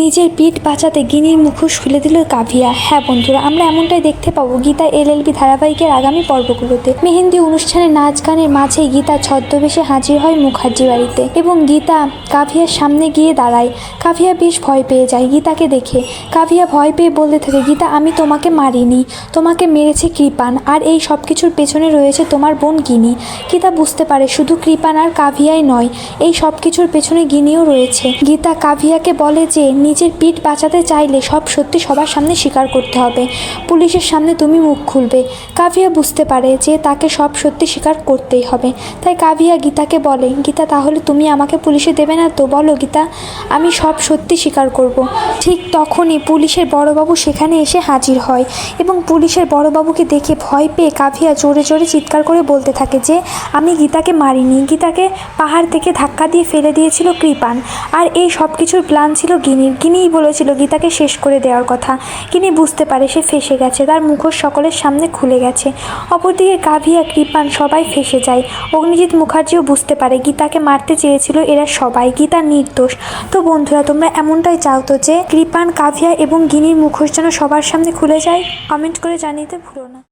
নিজের পিঠ বাঁচাতে গিনির মুখোশ খুলে দিল কাভিয়া। হ্যাঁ বন্ধুরা, আমরা এমনটাই দেখতে পাবো গীতা এলএলবি ধারাবাহিকের আগামী পর্বগুলোতে। মেহেন্দি অনুষ্ঠানে নাচ গানের মাঝে গীতা ছদ্মবেশে হাজির হয় মুখার্জি বাড়িতে এবং গীতা কাভিয়ার সামনে গিয়ে দাঁড়ায়। কাভিয়া বেশ ভয় পেয়ে যায় গীতাকে দেখে। কাভিয়া ভয় পেয়ে বলতে থাকে, গীতা, আমি তোমাকে মারিনি। তোমাকে মেরেছে কৃপান। আর এই সব কিছুর পেছনে রয়েছে তোমার বোন গিনি। গীতা বুঝতে পারে, শুধু কৃপান আর কাভিয়াই নয়, এই সব কিছুর পেছনে গিনিও রয়েছে। গীতা কাভিয়াকে বলে যে নিজের পিঠ বাঁচাতে চাইলে সব সত্যি সবার সামনে স্বীকার করতে হবে। পুলিশের সামনে তুমি মুখ খুলবে। কাভিয়া বুঝতে পারে যে তাকে সব সত্যি স্বীকার করতেই হবে। তাই কাভিয়া গীতাকে বলে, গীতা, তাহলে তুমি আমাকে পুলিশে দেবে না তো? বলো গীতা, আমি সব সত্যি স্বীকার করব। ঠিক তখনই পুলিশের বড়বাবু সেখানে এসে হাজির হয় এবং পুলিশের বড়বাবুকে দেখে ভয় পেয়ে কাভিয়া জোরে জোরে চিৎকার করে বলতে থাকে যে, আমি গীতাকে মারিনি। গীতাকে পাহাড় থেকে ধাক্কা দিয়ে ফেলে দিয়েছিল কৃপান। আর এই সব কিছুর প্ল্যান ছিল গিনির। গিনিই বলেছিল গীতাকে শেষ করে দেওয়ার কথা। গিনি বুঝতে পারে সে ফেসে গেছে, তার মুখোশ সকলের সামনে খুলে গেছে। অপরদিকে কাভিয়া কৃপান সবাই ফেসে যায়। অগ্নিজিৎ মুখার্জিও বুঝতে পারে গীতাকে মারতে চেয়েছিল এরা সবাই, গীতা নির্দোষ। তো বন্ধুরা, তোমরা এমনটাই চাও তো যে কৃপান, কাভিয়া এবং গিনির মুখোশ যেন সবার সামনে খুলে যায়? কমেন্ট করে জানিতে ভুলো না।